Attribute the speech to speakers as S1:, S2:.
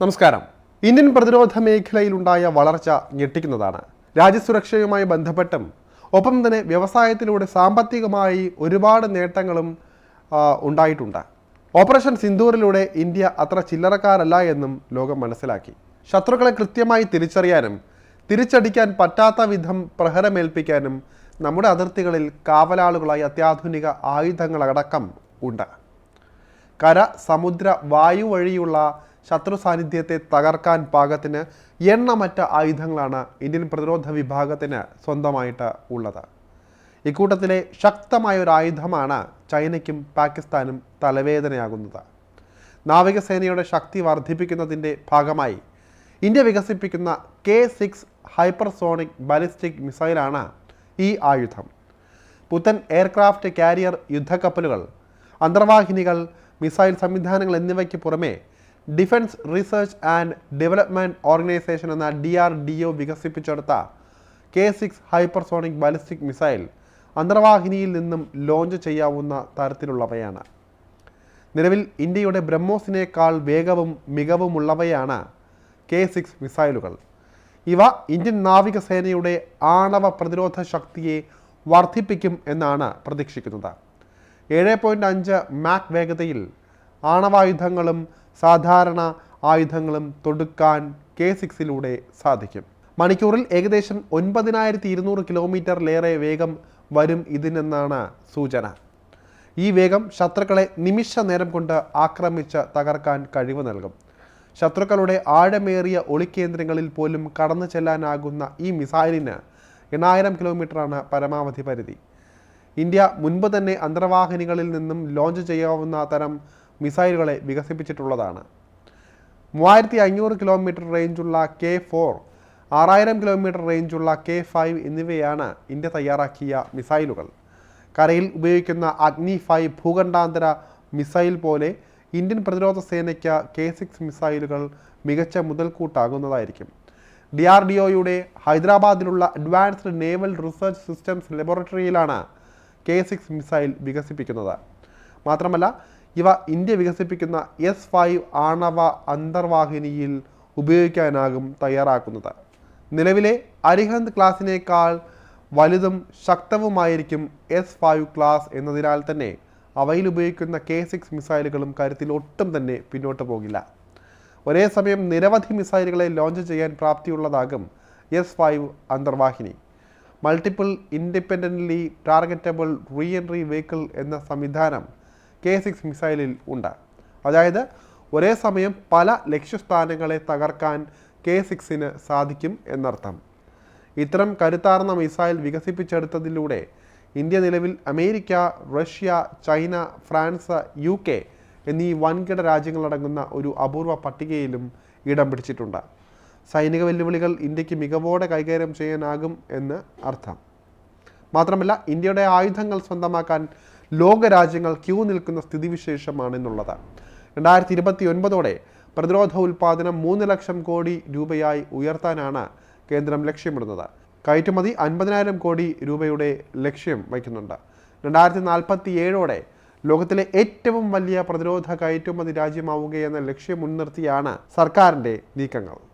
S1: നമസ്കാരം. ഇന്ത്യൻ പ്രതിരോധ മേഖലയിലുണ്ടായ വളർച്ച ഞെട്ടിക്കുന്നതാണ്. രാജ്യസുരക്ഷയുമായി ബന്ധപ്പെട്ടും ഒപ്പം തന്നെ വ്യവസായത്തിലൂടെ സാമ്പത്തികമായി ഒരുപാട് നേട്ടങ്ങളും ഉണ്ടായിട്ടുണ്ട്. ഓപ്പറേഷൻ സിന്ദൂറിലൂടെ ഇന്ത്യ അത്ര ചില്ലറക്കാരല്ല എന്നും ലോകം മനസ്സിലാക്കി. ശത്രുക്കളെ കൃത്യമായി തിരിച്ചറിയാനും തിരിച്ചടിക്കാൻ പറ്റാത്ത വിധം പ്രഹരമേൽപ്പിക്കാനും നമ്മുടെ അതിർത്തികളിൽ കാവലാളുകളായി അത്യാധുനിക ആയുധങ്ങളടക്കം ഉണ്ട്. കര സമുദ്ര വായു വഴിയുള്ള ശത്രു സാന്നിധ്യത്തെ തകർക്കാൻ പാകത്തിന് എണ്ണമറ്റ ആയുധങ്ങളാണ് ഇന്ത്യൻ പ്രതിരോധ വിഭാഗത്തിന് സ്വന്തമായിട്ട് ഉള്ളത്. ഇക്കൂട്ടത്തിലെ ശക്തമായ ഒരു ആയുധമാണ് ചൈനയ്ക്കും പാകിസ്ഥാനും തലവേദനയാകുന്നത്. നാവികസേനയുടെ ശക്തി വർദ്ധിപ്പിക്കുന്നതിന്റെ ഭാഗമായി ഇന്ത്യ വികസിപ്പിക്കുന്ന കെ സിക്സ് ഹൈപ്പർസോണിക് ബാലിസ്റ്റിക് മിസൈലാണ് ഈ ആയുധം. പുത്തൻ എയർക്രാഫ്റ്റ് കാരിയർ യുദ്ധക്കപ്പലുകൾ അന്തർവാഹിനികൾ മിസൈൽ സംവിധാനങ്ങൾ എന്നിവയ്ക്ക് പുറമെ defence research and development organisation എന്ന ഡി ആർ ഡി ഒ വികസിപ്പിച്ചെടുത്ത K six hypersonic ballistic missile അന്തർവാഹിനിയിൽ നിന്നും ലോഞ്ച് ചെയ്യാവുന്ന തരത്തിലുള്ളവയാണ്. നിലവിൽ ഇന്ത്യയുടെ ബ്രഹ്മോസിനേക്കാൾ വേഗവും മികവുമുള്ളവയാണ് കെ സിക്സ് മിസൈലുകൾ ഇവ ഇന്ത്യൻ നാവികസേനയുടെ ആണവ പ്രതിരോധ ശക്തിയെ വർദ്ധിപ്പിക്കും എന്നാണ് പ്രതീക്ഷിക്കുന്നത്. ഏഴ് പോയിന്റ് അഞ്ച് മാക് വേഗതയിൽ ആണവായുധങ്ങളും സാധാരണ ആയുധങ്ങളും തൊടുക്കാൻ കെ സിക്സിലൂടെ സാധിക്കും. മണിക്കൂറിൽ ഏകദേശം ഒൻപതിനായിരത്തി ഇരുന്നൂറ് കിലോമീറ്ററിലേറെ വേഗം വരും ഇതിനെന്നാണ് സൂചന. ഈ വേഗം ശത്രുക്കളെ നിമിഷ നേരം കൊണ്ട് ആക്രമിച്ച് തകർക്കാൻ കഴിവ് നൽകും. ശത്രുക്കളുടെ ആഴമേറിയ ഒളിക്കേന്ദ്രങ്ങളിൽ പോലും കടന്നു ചെല്ലാനാകുന്ന ഈ മിസൈലിന് എണ്ണായിരം കിലോമീറ്ററാണ് പരമാവധി പരിധി. ഇന്ത്യ മുൻപ് തന്നെ അന്തർവാഹിനികളിൽ നിന്നും ലോഞ്ച് ചെയ്യാവുന്ന തരം മിസൈലുകളെ വികസിപ്പിച്ചിട്ടുള്ളതാണ്. മൂവായിരത്തി അഞ്ഞൂറ് കിലോമീറ്റർ റേഞ്ചുള്ള കെ ഫോർ ആറായിരം കിലോമീറ്റർ റേഞ്ചുള്ള കെ ഫൈവ് എന്നിവയാണ് ഇന്ത്യ തയ്യാറാക്കിയ മിസൈലുകൾ. കരയിൽ ഉപയോഗിക്കുന്ന അഗ്നി ഫൈവ് ഭൂഖണ്ഡാന്തര മിസൈൽ പോലെ ഇന്ത്യൻ പ്രതിരോധ സേനയ്ക്ക് കെ സിക്സ് മിസൈലുകൾ മികച്ച മുതൽക്കൂട്ടാകുന്നതായിരിക്കും. ഡി ആർ ഡി ഒയുടെ ഹൈദരാബാദിലുള്ള അഡ്വാൻസ്ഡ് നേവൽ റിസർച്ച് സിസ്റ്റംസ് ലബോറട്ടറിയിലാണ് കെ സിക്സ് മിസൈൽ വികസിപ്പിക്കുന്നത്. മാത്രമല്ല ഇവ ഇന്ത്യ വികസിപ്പിക്കുന്ന എസ് ഫൈവ് ആണവ അന്തർവാഹിനിയിൽ ഉപയോഗിക്കാനാകും തയ്യാറാക്കുന്നത്. നിലവിലെ അരിഹന്ത് ക്ലാസിനേക്കാൾ വലുതും ശക്തവുമായിരിക്കും എസ് ഫൈവ് ക്ലാസ് എന്നതിനാൽ തന്നെ അവയിൽ ഉപയോഗിക്കുന്ന കെ സിക്സ് മിസൈലുകളും കാര്യത്തിൽ ഒട്ടും തന്നെ പിന്നോട്ട് പോകില്ല. ഒരേ സമയം നിരവധി മിസൈലുകളെ ലോഞ്ച് ചെയ്യാൻ പ്രാപ്തിയുള്ളതാകും S five അന്തർവാഹിനി. Multiple independently targetable re entry vehicle എന്ന സംവിധാനം കെ സിക്സ് മിസൈലിൽ ഉണ്ട്. അതായത് ഒരേ സമയം പല ലക്ഷ്യസ്ഥാനങ്ങളെ തകർക്കാൻ കെ സിക്സിന് സാധിക്കും എന്നർത്ഥം. ഇത്തരം കരുത്താർന്ന മിസൈൽ വികസിപ്പിച്ചെടുത്തതിലൂടെ ഇന്ത്യ നിലവിൽ America Russia China France U K എന്നീ വൻകിട രാജ്യങ്ങളടങ്ങുന്ന ഒരു അപൂർവ പട്ടികയിലും ഇടം പിടിച്ചിട്ടുണ്ട്. സൈനിക വെല്ലുവിളികൾ ഇന്ത്യയ്ക്ക് മികവോടെ കൈകാര്യം ചെയ്യാനാകും എന്ന് അർത്ഥം. മാത്രമല്ല ഇന്ത്യയുടെ ആയുധങ്ങൾ സ്വന്തമാക്കാൻ ലോകരാജ്യങ്ങൾ ക്യൂ നിൽക്കുന്ന സ്ഥിതിവിശേഷമാണെന്നുള്ളത് രണ്ടായിരത്തി ഇരുപത്തി ഒൻപതോടെ പ്രതിരോധ ഉൽപാദനം മൂന്ന് ലക്ഷം കോടി രൂപയായി ഉയർത്താനാണ് കേന്ദ്രം ലക്ഷ്യമിടുന്നത്. കയറ്റുമതി അൻപതിനായിരം കോടി രൂപയുടെ ലക്ഷ്യം വയ്ക്കുന്നുണ്ട് രണ്ടായിരത്തി നാൽപ്പത്തി ഏഴോടെ ലോകത്തിലെ ഏറ്റവും വലിയ പ്രതിരോധ കയറ്റുമതി രാജ്യമാവുകയെന്ന ലക്ഷ്യം മുൻനിർത്തിയാണ് സർക്കാരിന്റെ നീക്കങ്ങൾ.